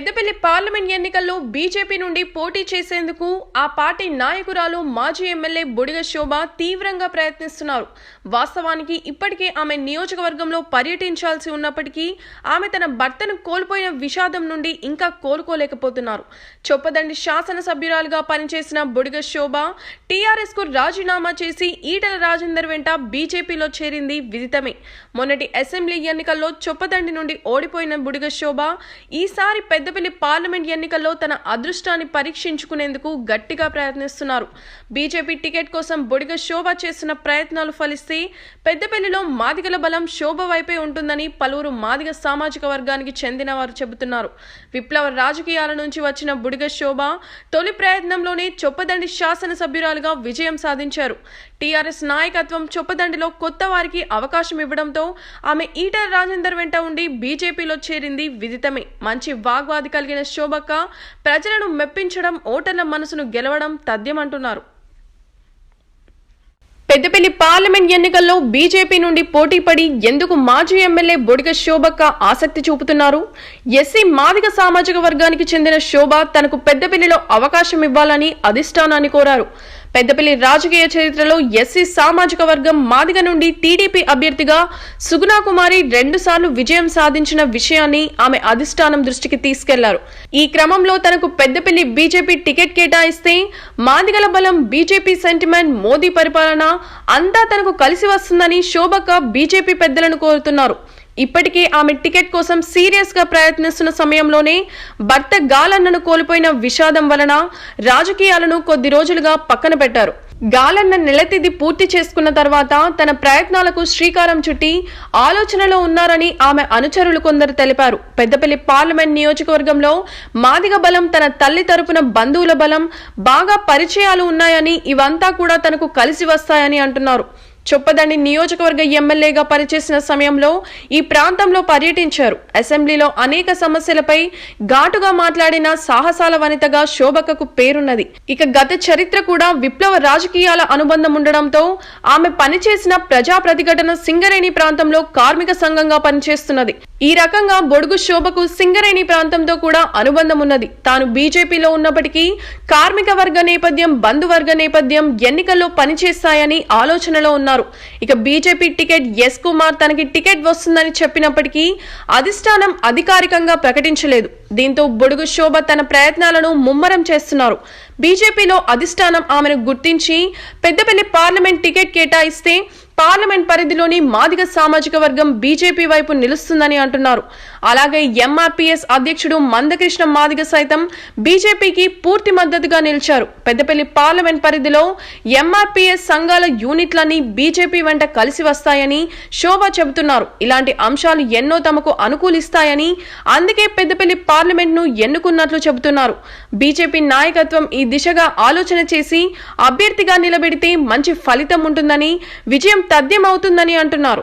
Peddapalli parliament ఎన్నికల్లో BJP నుండి పోటీ చేసేందుకు ఆ పార్టీ నాయకురాలు మాజీ ఎమ్మెల్యే బుడిగ శోభ తీవ్రంగా ప్రయత్నిస్తున్నారు. వాస్తవానికి ఇప్పటికే ఆమె నియోజకవర్గంలో పర్యటించాల్సి ఉన్నప్పటికీ ఆమె తన భర్తను కోల్పోయిన విషాదం నుండి ఇంకా కోలుకోలేకపోతున్నారు. చొప్పదండి శాసనసభ్యురాలుగా పనిచేసిన బుడిగ శోభ టీఆర్ఎస్కు రాజీనామా చేసి ఈటల రాజేందర్ వెంట బీజేపీలో చేరింది విదితమే. మొన్నటి అసెంబ్లీ ఎన్నికల్లో చొప్పదండి నుండి ఓడిపోయిన బుడిగ శోభ ఈసారి పెద్ద పెద్దపల్లి పార్లమెంట్ ఎన్నికల్లో తన అదృష్టాన్ని పరీక్షించుకునేందుకు గట్టిగా ప్రయత్నిస్తున్నారు. బీజేపీ టికెట్ కోసం బొడిగ శోభ చేస్తున్న ప్రయత్నాలు ఫలిస్తే పెద్దపల్లిలో మాదిగల బలం శోభ వైపే ఉంటుందని పలువురు మాదిగ సామాజిక వర్గానికి చెందిన వారు చెబుతున్నారు. విప్లవ రాజకీయాల నుంచి వచ్చిన బుడిగ శోభ తొలి ప్రయత్నంలోనే చొప్పదండి శాసనసభ్యురాలుగా విజయం సాధించారు. టీఆర్ఎస్ నాయకత్వం చొప్పదండిలో కొత్త వారికి అవకాశం ఇవ్వడంతో ఆమె ఈటల రాజేందర్ వెంట ఉండి బీజేపీలో చేరింది విదితమే. మంచి వాగ్ వాగ్వాది కలిగిన శోభక్క ప్రజలను మెప్పించడం ఓటర్ల మనసును గెలవడం తథ్యమంటున్నారు. పెద్దపల్లి పార్లమెంట్ ఎన్నికల్లో బీజేపీ నుండి పోటీపడి ఎందుకు మాజీ ఎమ్మెల్యే బొడిగ శోభక్క ఆసక్తి చూపుతున్నారు? ఎస్సీ మాదిగ సామాజిక వర్గానికి చెందిన శోభ తనకు పెద్దపల్లిలో అవకాశం ఇవ్వాలని అధిష్టానాన్ని కోరారు. పెద్దపల్లి రాజకీయ చరిత్రలో ఎస్సీ సామాజిక వర్గం మాదిగ నుండి టీడీపీ అభ్యర్థిగా సుగుణా కుమారి రెండుసార్లు విజయం సాధించిన విషయాన్ని ఆమె అధిష్టానం దృష్టికి తీసుకెళ్ళారు. ఈ క్రమంలో తనకు పెద్దపల్లి బీజేపీ టికెట్ కేటాయిస్తే మాదిగల బలం బీజేపీ సెంటిమెంట్ మోదీ పరిపాలన అంతా తనకు కలిసి వస్తుందని శోభక్క బీజేపీ పెద్దలను కోరుతున్నారు. ఇప్పటికే ఆమె టికెట్ కోసం సీరియస్గా ప్రయత్నిస్తున్న సమయంలోనే భర్త గాలన్నను కోల్పోయిన విషాదం వలన రాజకీయాలను కొద్ది రోజులుగా పక్కన పెట్టారు. గాలన్న నెలతిది పూర్తి చేసుకున్న తర్వాత తన ప్రయత్నాలకు శ్రీకారం చుట్టి ఆలోచనలో ఉన్నారని ఆమె అనుచరులు కొందరు తెలిపారు. పెద్దపల్లి పార్లమెంట్ నియోజకవర్గంలో మాదిగ బలం తన తల్లి తరపున బంధువుల బలం బాగా పరిచయాలు ఉన్నాయని ఇవంతా కూడా తనకు కలిసి వస్తాయని అంటున్నారు. చొప్పదండి నియోజకవర్గ ఎమ్మెల్యేగా పనిచేసిన సమయంలో ఈ ప్రాంతంలో పర్యటించారు. అసెంబ్లీలో అనేక సమస్యలపై ఘాటుగా మాట్లాడిన సాహసాల వనితగా శోభకకు పేరున్నది. ఇక గత చరిత్ర కూడా విప్లవ రాజకీయాల అనుబంధం ఉండడంతో ఆమె పనిచేసిన ప్రజా ప్రతిఘటన సింగరేణి ప్రాంతంలో కార్మిక సంఘంగా పనిచేస్తున్నది. ఈ రకంగా బొడుగు శోభకు సింగరేణి ప్రాంతంతో కూడా అనుబంధం ఉన్నది. తాను బీజేపీలో ఉన్నప్పటికీ కార్మిక వర్గ నేపథ్యం బంధువర్గ నేపథ్యం ఎన్నికల్లో పనిచేస్తాయని ఆలోచనలో అన్నారు ఇక బీజేపీ టికెట్ ఎస్ కుమార్ తనకి టికెట్ వస్తుందని చెప్పినప్పటికీ అధిష్టానం అధికారికంగా ప్రకటించలేదు. దీంతో బొడుగు శోభ తన ప్రయత్నాలను ముమ్మరం చేస్తున్నారు. బీజేపీలో అధిష్టానం ఆమెను గుర్తించి పెద్దపల్లి పార్లమెంట్ టికెట్ కేటాయిస్తే పార్లమెంట్ పరిధిలోని మాదిగ సామాజిక వర్గం బీజేపీ వైపు నిలుస్తుందని అంటున్నారు. అలాగే ఎంఆర్పీఎస్ అధ్యక్షుడు మందకృష్ణ మాదిగ సైతం బీజేపీకి పూర్తి మద్దతుగా నిలిచారు. పెద్దపల్లి పార్లమెంట్ పరిధిలో ఎంఆర్పీఎస్ సంఘాల యూనిట్లన్నీ బీజేపీ వెంట కలిసి వస్తాయని శోభ చెబుతున్నారు. ఇలాంటి అంశాలు ఎన్నో తమకు అనుకూలిస్తాయని అందుకే పెద్దపల్లి పార్లమెంట్ను ఎన్నుకున్నట్లు చెబుతున్నారు. బీజేపీ నాయకత్వం ఈ దిశగా ఆలోచన చేసి అభ్యర్థిగా నిలబెడితే మంచి ఫలితం ఉంటుందని విజయం తథ్యమవుతుందని అంటున్నారు.